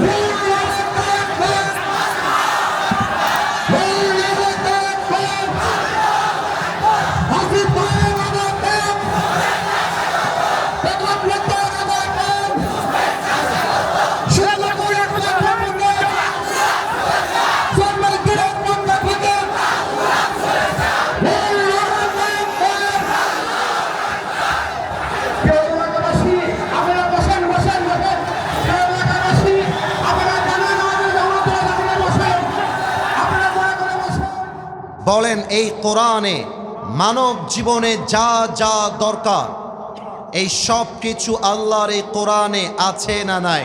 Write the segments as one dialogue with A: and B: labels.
A: Yeah. বলেন, এই কোরআনে মানব জীবনে যা যা দরকার, এই সব কিছু আল্লাহর এই কোরআনে আছে না নাই?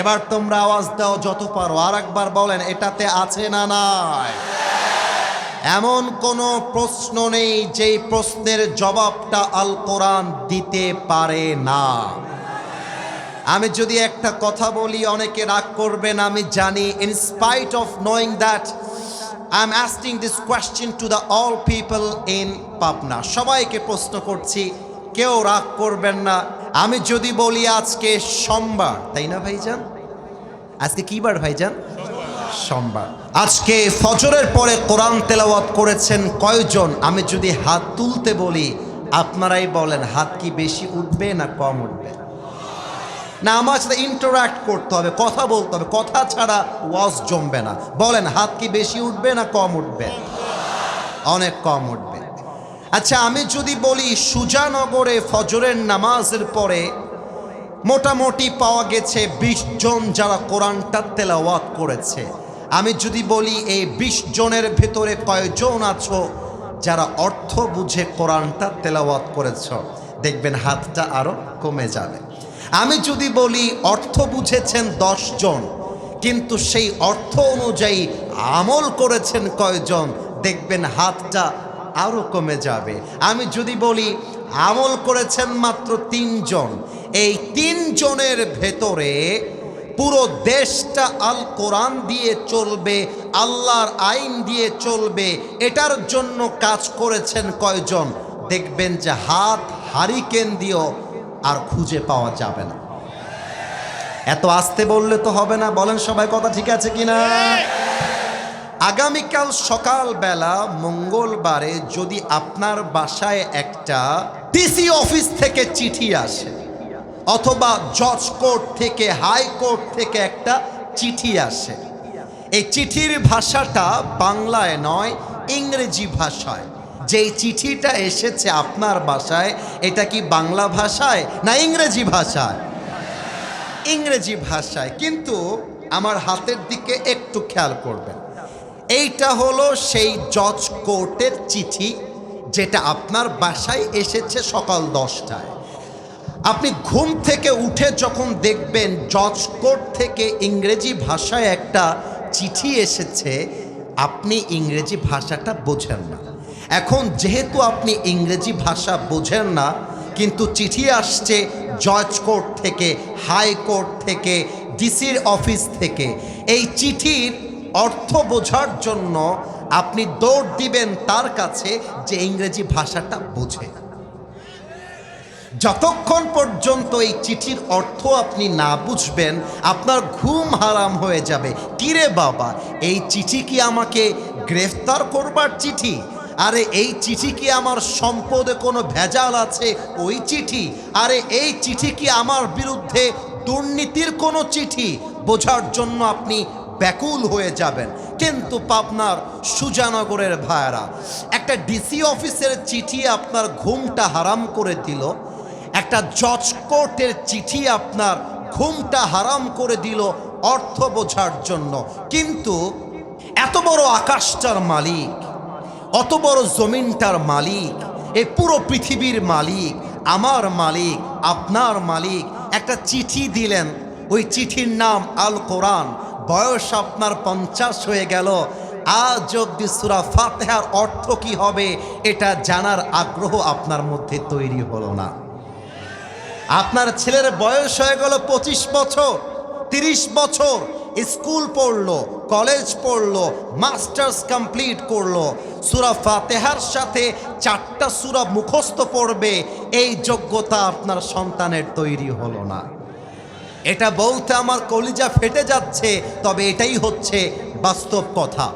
A: এবার তোমরা আওয়াজ দাও যত পারো আর একবার বলেন, এটাতে আছে না নাই? এমন কোনো প্রশ্ন নেই যেই প্রশ্নের জবাবটা আল কোরআন দিতে পারে না। আমি যদি একটা কথা বলি, অনেকে রাগ করবেন, আমি জানি in spite of knowing that I am asking this question to the all people in Pabna সবাইকে প্রশ্ন করছি, কেউ রাগ করবেন না। আমি যদি বলি আজকে সোমবার, তাই না ভাইজান? আজকে কি বার ভাইজান? সোমবার। আজকে ফজরের পরে কোরআন তেলাওয়াত করেছেন কয়জন? আমি যদি হাত তুলতে বলি, আপনারাই বলেন, হাত কি বেশি উঠবে না কম উঠবে? না আমার সাথে ইন্টারাক্ট করতে হবে, কথা বলতে হবে। কথা ছাড়া ওয়াজ জমবে না। বলেন, হাত কি বেশি উঠবে না কম উঠবে? অনেক কম উঠবে। আচ্ছা আমি যদি বলি, সুজানগরে ফজরের নামাজের পরে মোটামুটি পাওয়া গেছে বিশ জন যারা কোরআনটা তেলাওয়াত করেছে। আমি যদি বলি, এই বিশ জনের ভেতরে কয়জন আছো যারা অর্থ বুঝে কোরআনটা তেলাওয়াত করেছ? দেখবেন হাতটা আরও কমে যাবে। আমি যদি বলি অর্থ বুঝেছেন জন কিন্তু সেই অর্থ অনুযায়ী আমল করেছেন কয়জন, দেখবেন হাতটা আরও কমে যাবে। আমি যদি বলি আমল করেছেন মাত্র তিনজন, এই তিনজনের ভেতরে পুরো দেশটা আল কোরআন দিয়ে চলবে, আল্লাহর আইন দিয়ে চলবে, এটার জন্য কাজ করেছেন কয়জন, দেখবেন যে হাত হারিকেন দিয়েও আর খুঁজে পাওয়া যাবে না। এত আসতে বললে তো হবে না। বলেন সবাই কথা ঠিক আছে কিনা? আগামীকাল সকালবেলা মঙ্গলবারে যদি আপনার বাসায় একটা ডিসি অফিস থেকে চিঠি আসে, অথবা জজ কোর্ট থেকে হাইকোর্ট থেকে একটা চিঠি আসে, এই চিঠির ভাষাটা বাংলায় নয়, ইংরেজি ভাষায়। যেই চিঠিটা এসেছে আপনার বাসায়, এটা কি বাংলা ভাষায় না ইংরেজি ভাষায়? ইংরেজি ভাষায়। কিন্তু আমার হাতের দিকে একটু খেয়াল করবেন। এইটা হলো সেই জজ কোর্টের চিঠি, যেটা আপনার বাসায় এসেছে সকাল দশটায়। আপনি ঘুম থেকে উঠে যখন দেখবেন জজ কোর্ট থেকে ইংরেজি ভাষায় একটা চিঠি এসেছে, আপনি ইংরেজি ভাষাটা বোঝেন না। এখন যেহেতু আপনি ইংরেজি ভাষা বোঝেন না, কিন্তু চিঠি আসছে জজ কোর্ট থেকে হাইকোর্ট থেকে, ডিসির অফিস থেকে। এই চিঠির অর্থ বোঝার জন্য আপনি দৌড় দিবেন তার কাছে যে ইংরেজি ভাষাটা বোঝে। যতক্ষণ পর্যন্ত এই চিঠির অর্থ আপনি না বুঝবেন, আপনার ঘুম হারাম হয়ে যাবে। কিরে বাবা, এই চিঠি কি আমাকে গ্রেফতার করবার চিঠি? আরে এই চিঠি কি আমার সম্পদে কোনো ভেজাল আছে? ওই চিঠি। আরে এই চিঠি কি আমার বিরুদ্ধে দুর্নীতির কোনো চিঠি? বোঝার জন্য আপনি ব্যাকুল হয়ে যাবেন। কিন্তু পাবনার সুজানগরের ভাইয়েরা, একটা ডিসি অফিসের চিঠি আপনার ঘুমটা হারাম করে দিল, একটা জজ কোর্টের চিঠি আপনার ঘুমটা হারাম করে দিল অর্থ বোঝার জন্য। কিন্তু এত বড় আকাশটার মালিক অত বড় জমিনটার মালিক এই পুরো পৃথিবীর মালিক, আমার মালিক, আপনার মালিক। একটা চিঠি দিলেন, ওই চিঠির নাম আল কোরআন। বয়স আপনার পঞ্চাশ হয়ে গেল। আজ অব্দি সুরা ফাতেহার অর্থ কি হবে, এটা জানার আগ্রহ আপনার মধ্যে তৈরি হলো না। আপনার ছেলের বয়স হয়ে গেল পঁচিশ বছর, তিরিশ বছর। স্কুল পড়ল, কলেজ পড়ল, মাস্টার্স কমপ্লিট করল। সুরা ফাতেহার সাথে চারটা সুরা মুখস্থ পড়বে, এই যোগ্যতা আপনার সন্তানের তৈরি হলো না। এটা বলতে আমার কলিজা ফেটে যাচ্ছে, তবে এটাই হচ্ছে বাস্তব কথা।